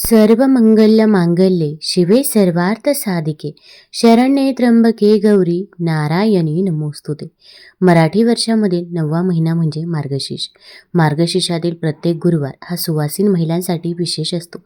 सर्व मंगल्य मांगल्ये शिवे सर्वार्थ साधिके. शरण्ये त्र्यंबके गौरी नारायणी नमोस्तुते. मराठी वर्षामध्ये नववा महिना म्हणजे मार्गशीर्ष. मार्गशीर्षातील प्रत्येक गुरुवार हा सुवासीन महिलांसाठी विशेष असतो.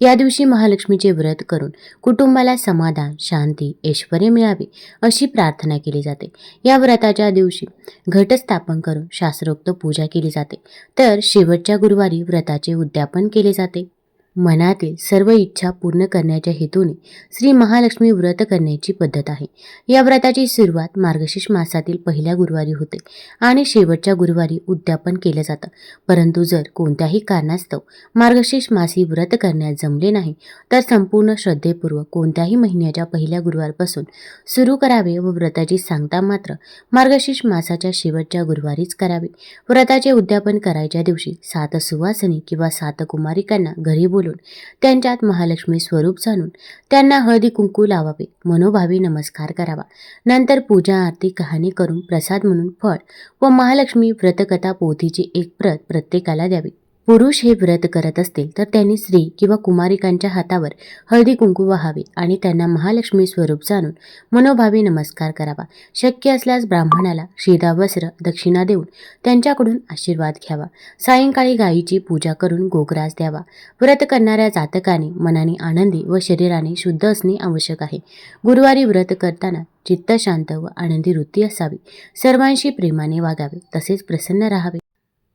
या दिवशी महालक्ष्मीचे व्रत करून कुटुंबाला समाधान शांती ऐश्वर मिळावे अशी प्रार्थना केली जाते. या व्रताच्या दिवशी घटस्थापन करून शास्त्रोक्त पूजा केली जाते. तर शेवटच्या गुरुवारी व्रताचे उद्यापन केले जाते. मनातील सर्व इच्छा पूर्ण करण्याच्या हेतूने श्री महालक्ष्मी व्रत करण्याची पद्धत आहे. या व्रताची सुरुवात मार्गशीर्ष मासातील पहिल्या गुरुवारी होते आणि शेवटच्या गुरुवारी उद्यापन केलं जातं. परंतु जर कोणत्याही कारणास्तव मार्गशीर्ष मासी व्रत करण्यास जमले नाही तर संपूर्ण श्रद्धेपूर्वक कोणत्याही महिन्याच्या पहिल्या गुरुवारपासून सुरू करावे व व्रताची सांगता मात्र मार्गशीर्ष मासाच्या शेवटच्या गुरुवारीच करावे. व्रताचे उद्यापन करायच्या दिवशी सात सुवासनी किंवा सात कुमारिकांना घरी बोल बोलून त्यांच्यात महालक्ष्मी स्वरूप जाणून त्यांना हळदी कुंकू लावावे. मनोभावी नमस्कार करावा. नंतर पूजा आरती कहाणी करून प्रसाद म्हणून फळ व महालक्ष्मी व्रतकथा पोथीची एक प्रत प्रत्येकाला द्यावी. पुरुष हे व्रत करत असतील तर त्यांनी स्त्री किंवा कुमारिकांच्या हातावर हळदी कुंकू व्हावे आणि त्यांना महालक्ष्मी स्वरूप जाणून मनोभावी नमस्कार करावा. शक्य असल्यास ब्राह्मणाला शिदा वस्त्र दक्षिणा देऊन त्यांच्याकडून आशीर्वाद घ्यावा. सायंकाळी गायीची पूजा करून गोग्रास द्यावा. व्रत करणाऱ्या जातकाने मनाने आनंदी व शरीराने शुद्ध असणे आवश्यक आहे. गुरुवारी व्रत करताना चित्त शांत व आनंदी वृत्ती असावी. सर्वांशी प्रेमाने वागावे तसेच प्रसन्न राहावे.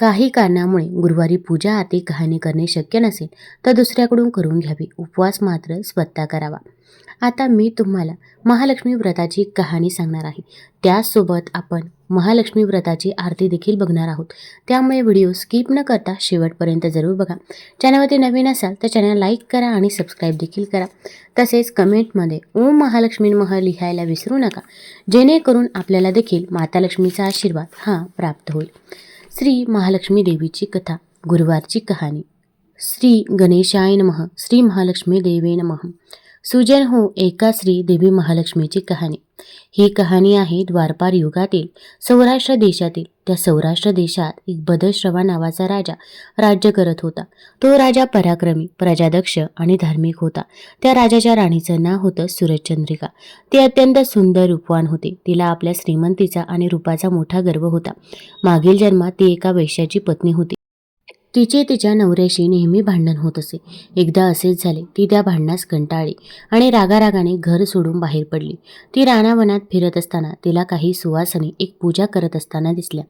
काही कारणामुळे गुरुवारी पूजा आरती कहाणी करणे शक्य नसेल तर दुसऱ्याकडून करून घ्यावी. उपवास मात्र स्वतः करावा. आता मी तुम्हाला महालक्ष्मी व्रताची कहाणी सांगणार आहे. त्याचसोबत आपण महालक्ष्मी व्रताची आरती देखील बघणार आहोत. त्यामुळे व्हिडिओ स्किप न करता शेवटपर्यंत जरूर बघा. चॅनलवरती नवीन असाल तर चॅनल लाईक करा आणि सबस्क्राईब देखील करा. तसेच कमेंटमध्ये ओम महालक्ष्मी मह लिहायला विसरू नका. जेणेकरून आपल्याला देखील माता लक्ष्मीचा आशीर्वाद हा प्राप्त होईल. श्री महालक्ष्मी देवीची कथा गुरुवारची कहाणी. श्री गणेशाय नमः श्री महालक्ष्मी देवे नमः. सुजन हो एका श्री देवी महालक्ष्मीची कहाणी. ही कहाणी आहे द्वारपार युगातील सौराष्ट्र देशातील त्या सौराष्ट्र देशात एक बदश्रवा नावाचा राजा राज्य करत होता. तो राजा पराक्रमी प्रजादक्ष आणि धार्मिक होता. त्या राजाच्या राणीचं नाव होतं सूरजचंद्रिका. ती अत्यंत सुंदर रूपवान होती. तिला आपल्या श्रीमंतीचा आणि रूपाचा मोठा गर्व होता. मागील जन्मात ती एका वैश्याची पत्नी होती. तिचे तिच्या नवऱ्याशी नेहमी भांडण होत असे. एकदा असेच झाले ती त्या भांडणास कंटाळली आणि रागारागाने घर सोडून बाहेर पडली. ती रानावनात फिरत असताना तिला काही सुवासने एक पूजा करत असताना दिसल्या.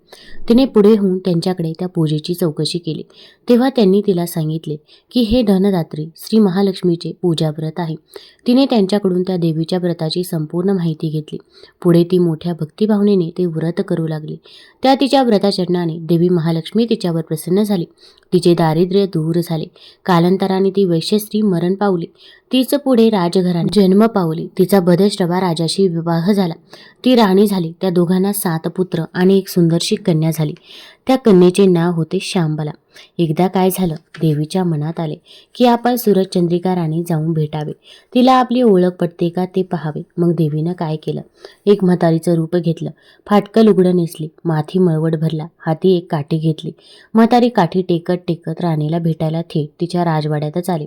तिने पुढे होऊन त्यांच्याकडे त्या पूजेची चौकशी केली. तेव्हा त्यांनी तिला सांगितले की हे धनदात्री श्री महालक्ष्मीचे पूजा व्रत आहे. तिने त्यांच्याकडून त्या देवीच्या व्रताची संपूर्ण माहिती घेतली. पुढे ती मोठ्या भक्तिभावनेने ते व्रत करू लागली. त्या तिच्या व्रताचरणाने देवी महालक्ष्मी तिच्यावर प्रसन्न झाली. तिचे दारिद्र्य दूर झाले. कालांतराने ती वैश्यस्त्री मरण पावली. तीच पुढे राजघराने जन्म पावली. तिचा बधश्रवा राजाशी विवाह झाला. ती राणी झाली. त्या दोघांना सात पुत्र आणि एक सुंदरशी कन्या झाली. त्या कन्येचे नाव होते श्यामबला. एकदा काय झालं देवीच्या मनात आले की आपण सुरजचंद्रिका राणी जाऊन भेटावे. तिला आपली ओळख पटते का ते पाहावे. मग देवीनं काय केलं? एक म्हातारीचं रूप घेतलं. फाटकं लुगडं नेसली. माथी मळवट भरला. हाती एक काठी घेतली. म्हातारी काठी टेकत टेकत राणीला भेटायला थेट तिच्या राजवाड्यातच आले.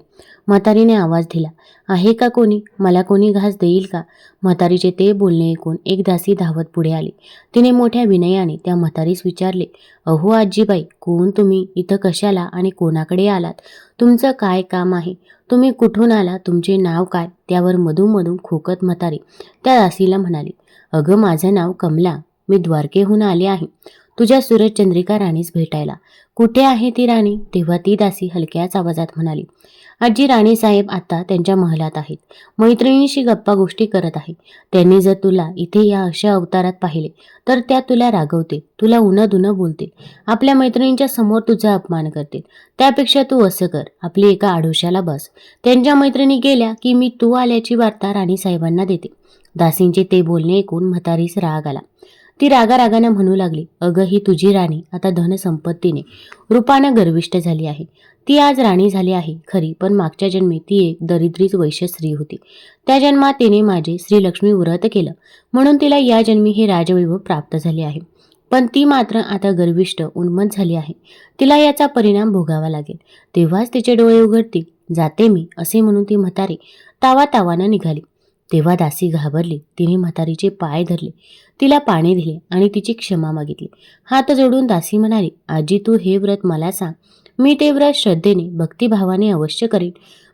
म्हातारीने आवाज दिला आहे का कोणी? मला कोणी घास देईल का? म्हातारीचे ते बोलणे ऐकून एक दासी धावत पुढे आली. तिने मोठ्या विनयाने त्या म्हातारीस विचारले अहो आजीबाई कोण तुम्ही? इथं कशाला आणि कोणाकडे आलात? तुमचं काय काम आहे? तुम्ही कुठून आला तुमचे नाव काय? त्यावर मधूमधून खोकत म्हातारी. त्या दासीला म्हणाली अगं माझं नाव कमला. मी द्वारकेहून आले आहे. तुझ्या सूरजचंद्रिका राणीस भेटायला. कुठे आहे ती राणी? तेव्हा ती दासी हलक्याच आवाजात म्हणाली आजी राणीसाहेब आता त्यांच्या महलात आहेत. मैत्रिणीशी गप्पा गोष्टी करत आहे. त्यांनी जर तुला इथे या अशा अवतारात पाहिले तर त्या तुला रागवते तुला उनं दुनं बोलते आपल्या मैत्रिणींच्या समोर तुझा अपमान करतील. त्यापेक्षा तू असं कर आपली एका आडोशाला बस. त्यांच्या मैत्रिणी गेल्या की मी तू आल्याची वार्ता राणी साहेबांना देते. दासींचे ते बोलणे ऐकून म्हातारीस राग आला. ती रागारागानं म्हणू लागली अगं ही तुझी राणी आता धनसंपत्तीने रूपानं गर्विष्ट झाली आहे. ती आज राणी झाली आहे खरी पण मागच्या जन्मी ती एक दरिद्रीच वैश्य स्त्री होती. त्या जन्मात तिने माझे श्रीलक्ष्मी व्रत केलं. म्हणून तिला या जन्मी हे राजवैभव प्राप्त झाले आहे. पण ती मात्र आता गर्विष्ट उन्मत झाली आहे. तिला याचा परिणाम भोगावा लागेल. तेव्हाच तिचे डोळे उघडतील. जाते मी असे म्हणून ती म्हातारी तावा तावानं निघाली. तेव्हा दासी घाबरली. तिने म्हातारीचे पाय धरले. तिला पाणी दिले आणि तिची क्षमा मागितली. हात जोडून दासी म्हणाली आजी तू हे व्रत मला सांग. मी ते व्रत श्रद्धेने भक्तिभावाने अवश्य करीन.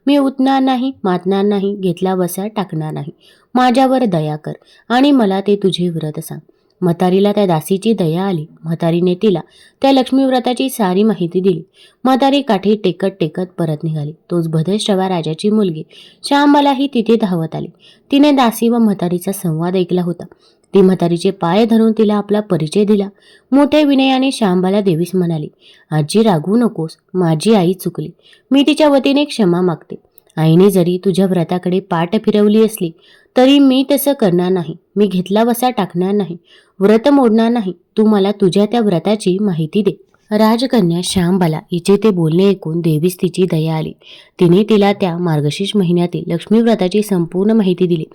मी उठणार नाही मातणार नाही घेतला बसा टाकणार नाही. माझ्यावर दया कर आणि मला ते तुझे व्रत सांग. म्हातारीला त्या दासीची दया आली. म्हातारीने तिला त्या लक्ष्मी व्रताची सारी माहिती दिली. म्हातारी काठी टेकत टेकत परत निघाली. तोच भद्रश्रवा राजाची मुलगी. श्यामबालाही तिथे धावत आली. तिने दासी व म्हातारीचा संवाद ऐकला होता. ती म्हातारीचे पाय धरून तिला आपला परिचय दिला. मोठ्या विनयाने श्यामबाला देवीस म्हणाली आजी रागवू नकोस. माझी आई चुकली. मी तिच्या वतीने क्षमा मागते. आईने जरी तुझ्या व्रताकडे पाठ फिरवली असली तरी मी तसं करणार नाही. मी घेतला वसा टाकणार नाही. व्रत मोडणार नाही. तू मला तुझ्या त्या व्रताची माहिती दे. राजकन्या श्यामबाला हिचे ते बोलणे ऐकून देवीस तिची दया आली. तिने तिला त्या मार्गशीर्ष महिन्यातील लक्ष्मी व्रताची संपूर्ण माहिती दिली.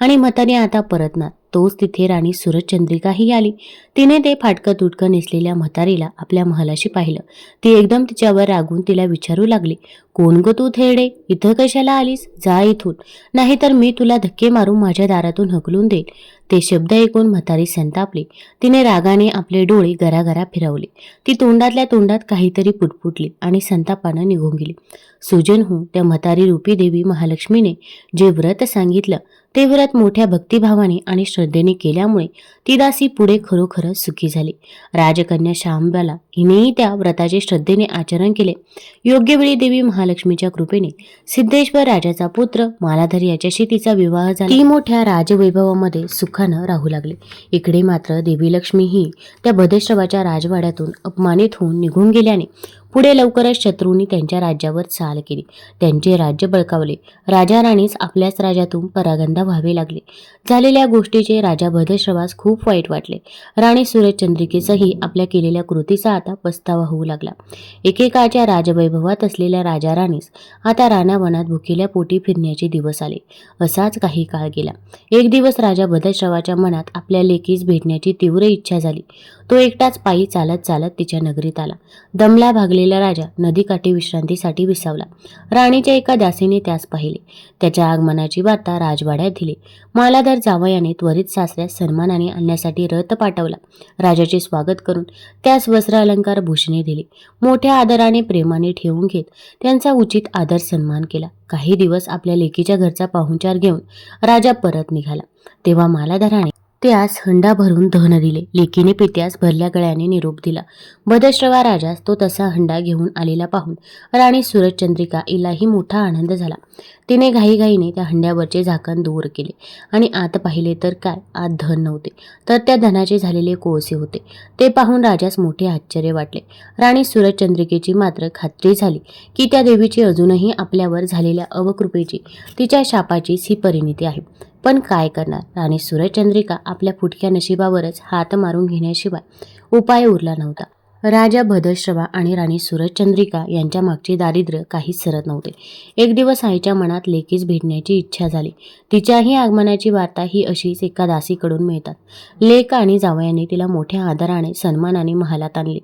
आणि म्हातारी आता परतणार तोच तिथे राणी सूरजचंद्रिकाही आली. तिने ते फाटकं तुटकं नेसलेल्या म्हातारीला आपल्या महालाशी पाहिलं. ती एकदम तिच्यावर रागून तिला विचारू लागली. कोण ग तू थेडे? इथं कशाला आलीस? जा इथून. नाहीतर मी तुला धक्के मारून माझ्या दारातून हकलून देईल ते शब्द ऐकून म्हातारी संतापली. तिने रागाने आपले डोळे गरागरा फिरवले. ती तोंडातल्या तोंडात काहीतरी पुटपुटली आणि संतापानं निघून गेली. सुजन होऊन त्या म्हातारी रूपी देवी महालक्ष्मीने जे व्रत सांगितलं ते व्रत मोठ्या भक्तिभावाने आणि श्रद्धेने केल्यामुळे ती दासी पुढे खरोखरच सुखी झाली. राजकन्या शांब्याला हिनेही त्या व्रताचे श्रद्धेने आचरण केले. योग्य वेळी देवी महालक्ष्मीच्या कृपेने सिद्धेश्वर राजाचा पुत्र मालाधर याच्याशी तिचा विवाह झाला. ती मोठ्या राजवैभवामध्ये सुखानं राहू लागली. इकडे मात्र देवी लक्ष्मी ही त्या बधेश्रवाच्या राजवाड्यातून अपमानित होऊन निघून गेल्याने पुढे लवकरच शत्रूंनी त्यांच्या राज्यावर चाल केली. त्यांचे राज्य बळकावले. राजा राणीस आपल्याच राज्यातून परागंदा व्हावे लागले. झालेल्या गोष्टीचे राजा भद्रश्रवास खूप वाईट वाटले. राणी सूर्यचंद्रिकेचाही आपल्या केलेल्या कृतीचा आता पस्तावा होऊ लागला. एकेकाळच्या राजवैभवात असलेल्या राजा राणीस आता राणावनात भुकेल्या पोटी फिरण्याचे दिवस आले. असाच काही काळ गेला. एक दिवस राजा भद्रश्रवाच्या मनात आपल्या लेकीस भेटण्याची तीव्र इच्छा झाली. तो एकटाच पायी चालत चालत तिच्या नगरीत आला. दमला भागलेला राजा नदीकाठी विश्रांतीसाठी विसावला. राणीच्या एका दासीने त्यास पाहिले. त्याच्या आगमनाची वार्ता राजवाड्यात दिली. मालाधर जावयाने त्वरित सासऱ्यास सन्मानाने आणण्यासाठी रथ पाठवला. राजाचे स्वागत करून त्यास वस्त्र अलंकार भूषणे दिली. मोठ्या आदराने प्रेमाने ठेवून घेत त्यांचा उचित आदर सन्मान केला. काही दिवस आपल्या लेकीच्या घरचा पाहुणचार घेऊन राजा परत निघाला. तेव्हा मालाधाराने त्यास हंडा भरून धन दिले. लेकीने पित्यास भरल्या गळ्याने निरोप दिला. बदश्रवा राजास तो तसा हंडा घेऊन आलेला पाहून राणी सूरजचंद्रिका हिलाही मोठा आनंद झाला. तिने घाईघाईने त्या हंड्यावरचे झाकण दूर केले. आणि आत पाहिले तर काय? आत धन नव्हते. तर त्या धनाचे झालेले कोळसे होते. ते पाहून राजास मोठे आश्चर्य वाटले. राणी सूरजचंद्रिकेची मात्र खात्री झाली की त्या देवीची अजूनही आपल्यावर झालेल्या अवकृपेची तिच्या शापाचीच ही परिणिती आहे. पण काय करणार? राणी सूरजचंद्रिका आपल्या फुटक्या नशिबावरच हात मारून घेण्याशिवाय उपाय उरला नव्हता. राजा भदश्रवा आणि राणी सूरजचंद्रिका यांच्या मागचे दारिद्र्य काहीच सरत नव्हते. एक दिवस आईच्या मनात लेकीस भेटण्याची इच्छा झाली. तिच्याही आगमनाची वार्ता ही अशीच एका दासीकडून मिळतात. लेक आणि जावयाने तिला मोठ्या आदराने सन्मानाने महालात आणली.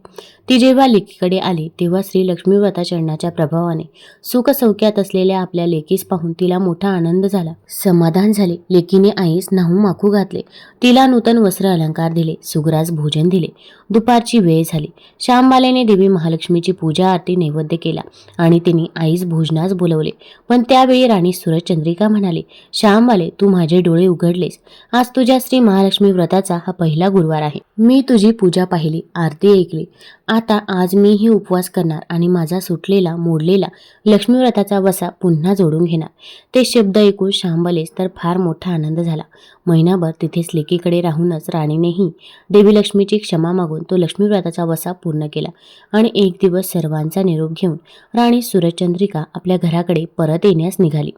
ती जेव्हा लेकीकडे आली तेव्हा श्री लक्ष्मीव्रताचरणाच्या चरणाच्या प्रभावाने सुखसौख्यात असलेल्या आपल्या लेकीस पाहून तिला मोठा आनंद झाला. समाधान झाले. लेकीने आईस नाहू माखू घातले. तिला नूतन वस्त्र अलंकार दिले. सुग्रास भोजन दिले. दुपारची वेळ झाली. श्यामबालेने देवी महालक्ष्मीची पूजा आरती नैवेद्य केला आणि तिने आईस भोजनास बोलवले. पण त्यावेळी राणी सूरजचंद्रिका म्हणाली श्यामबाले तू माझे डोळे उघडलेस. आज तुझ्या श्री महालक्ष्मी व्रताचा हा पहिला गुरुवार आहे. मी तुझी पूजा पाहिली आरती ऐकली. आता आज मीही उपवास करणार आणि माझा सुटलेला मोडलेला लक्ष्मी व्रताचा वसा पुन्हा जोडून घेणार. ते शब्द ऐकून शांबलेस तर फार मोठा आनंद झाला. महिनाभर तिथेच लेकीकडे राहूनच राणीनेही देवी लक्ष्मीची क्षमा मागून तो लक्ष्मीव्रताचा वसा पूर्ण केला आणि एक दिवस सर्वांचा निरोप घेऊन राणी सुरचंद्रिका आपल्या घराकडे परत येण्यास निघाली.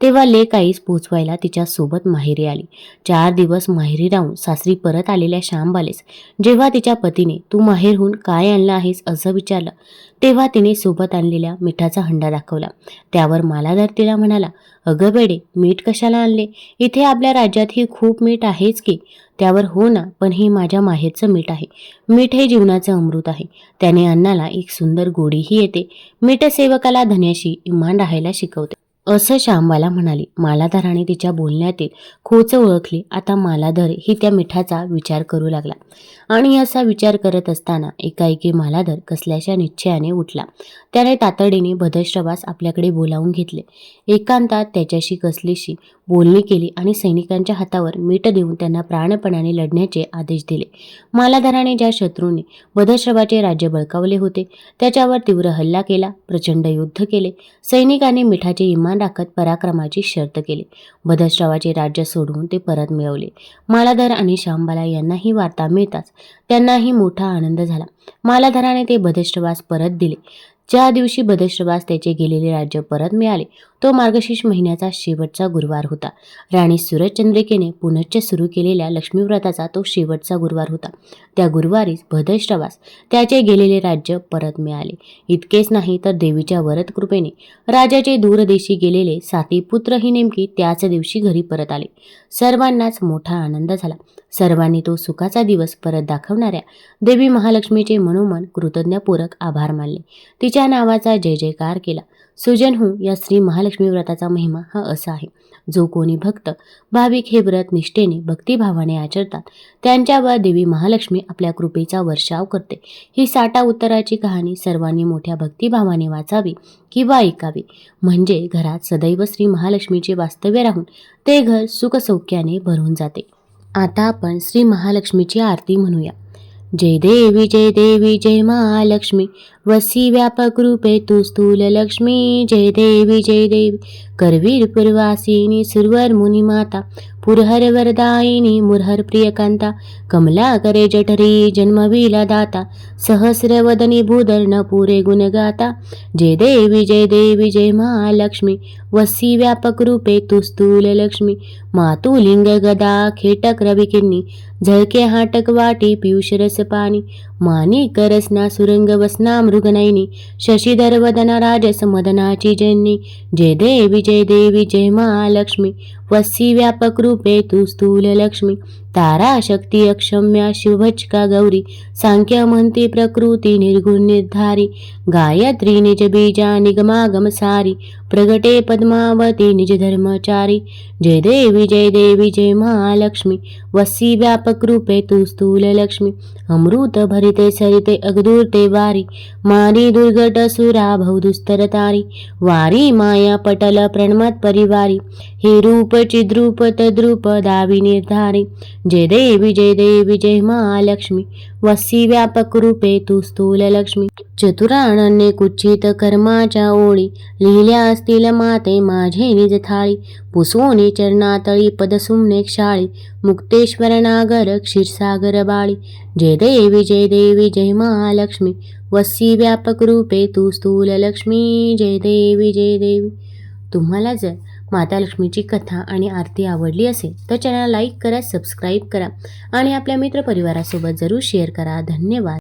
तेव्हा लेक आईस पोचवायला तिच्या सोबत माहेरी आली. चार दिवस माहेरी राहून सासरी परत आलेल्या श्यामबालेस जेव्हा तिच्या पतीने तू माहेरहून काय आणलं आहेस? असं विचारलं तेव्हा तिने सोबत आणलेल्या मिठाचा हंडा दाखवला. त्यावर मालाधर तिला म्हणाला अगं बेडे मीठ कशाला आणले? इथे आपल्या राज्यातही खूप मीठ आहेच की? त्यावर हो ना पण हे माझ्या माहेरचं मीठ आहे. मीठ हे जीवनाचं अमृत आहे. त्याने अन्नाला एक सुंदर गोडीही येते. मीठ सेवकाला धन्याशी इमान राहायला शिकवते. असं श्यामबाला म्हणाली. मालाधराने तिच्या बोलण्यातील खोच ओळखली. आता मालाधर ही त्या मिठाचा विचार करू लागला. आणि असा विचार करत असताना एकाएकी मालाधर कसल्याशा निश्चयाने उठला. त्याने तातडीने भदश्रवास आपल्याकडे बोलावून घेतले. एकांतात त्याच्याशी कसलीशी बोलणी केली आणि सैनिकांच्या हातावर मीठ देऊन त्यांना प्राणपणाने लढण्याचे आदेश दिले. मालाधराने ज्या शत्रूने भदश्रवाचे राज्य बळकावले होते त्याच्यावर तीव्र हल्ला केला प्रचंड युद्ध केले. सैनिकांनी मिठाचे इमान राखत पराक्रमाची शर्त केली. भदश्रावाचे राज्य सोडवून ते परत मिळवले. मालाधर आणि शांबाला यांना ही वार्ता मिळताच त्यांनाही मोठा आनंद झाला. मालाधराने ते भदश्रवास परत दिले. ज्या दिवशी भदश्रवास त्याचे गेलेले राज्य परत मिळाले तो मार्गशीर्ष महिन्याचा शेवटचा गुरुवार होता. राणी सूरजचंद्रिकेने पुनश्च सुरू केलेल्या लक्ष्मीव्रताचा तो शेवटचा गुरुवार होता. त्या गुरुवारीच भदश्रवास त्याचे गेलेले राज्य परत मिळाले. इतकेच नाही तर देवीच्या वरद कृपेने राजाचे दूरदेशी गेलेले साती पुत्रही नेमकी त्याच दिवशी घरी परत आले. सर्वांनाच मोठा आनंद झाला. सर्वांनी तो सुखाचा दिवस परत दाखवणाऱ्या देवी महालक्ष्मीचे मनोमन कृतज्ञपूरक आभार मानले. तिच्या नावाचा जय जयकार केला. सुजन या श्री महालक्ष्मी व्रताचा महिमा हा असा आहे. जो कोणी भक्त भाविक हे व्रत निष्ठेने भक्तिभावाने आचरतात त्यांच्यावर देवी महालक्ष्मी आपल्या कृपेचा वर्षाव करते. ही साठा उत्तराची कहाणी सर्वांनी मोठ्या भक्तिभावाने वाचावी किंवा ऐकावी. म्हणजे घरात सदैव श्री महालक्ष्मीचे वास्तव्य राहून ते घर सुखसौख्याने भरून जाते. आता आपण श्री महालक्ष्मीची आरती म्हणूया. जय देवी जय देवी जय महालक्ष्मी. वसी व्यापक रूपे तू स्थूल लक्ष्मी। जय देवी जय देवी। करवीर पूर्वासिनी सुरवर मुनी माता पुरहर वरदायिनी मुरहर प्रियकांता। कमला करे जठरी जन्मवीला दाता। सहस्रवदनी भूधर पुरे गुणगाता जय देवी जय देवी जय महालक्ष्मी वसी व्यापक रूपे तू स्थूल लक्ष्मी। मातुलिंग गदा खेटक रविकिन्नी झळके हाटक वाटी पियुष रस पाणी। मानी करसना सुरंग वसना मृगनयनी शशिधर वदना राजस मदनाची जन्नी जय देवी जय देवी जय महालक्ष्मी। वस्सी व्यापक रूपे तू स्थूल लक्ष्मी तारा शक्ती अक्षम्या शिवभचका गौरी सांख्य म्हणती प्रकृती निर्गुण निर्धारी गायत्री निज बीजा निगमागम सारी प्रगटे पद्मावती निज धर्मचारी जय देवी जय देवी जय महालक्ष्मी वस्सी व्यापक रूपे तू स्थूल लक्ष्मी अमृत भरिते सरिते अगदूरते वारी मारी दुर्गट सुरा भौदुस्तर तारी वारी माया पटल प्रणमत परिवारी हे रूप देवची द्रुपद दावी निर्धारी. जय देवी जय देवी जय महालक्ष्मी. वसी व्यापक रूपे तू स्थूल लक्ष्मी. चतुरानन्य कुचित कर्माच्या ओळी. लिहिल्या असतील माते माझे निज थाळी. पुसोनी चरणातळी पदसुमने क्षाळी. मुक्तेश्वर नागर क्षीरसागर बाळी. जय देवी जय देवी जय महालक्ष्मी. वसी व्यापक रूपे तू स्थूल लक्ष्मी. जय देवी जय देवी. तुम्हाला जर माता लक्ष्मीची कथा आणि आरती आवडली असेल तर चॅनल लाईक करा सबस्क्राईब करा आणि आपल्या मित्रपरिवारासोबत जरूर शेअर करा. धन्यवाद.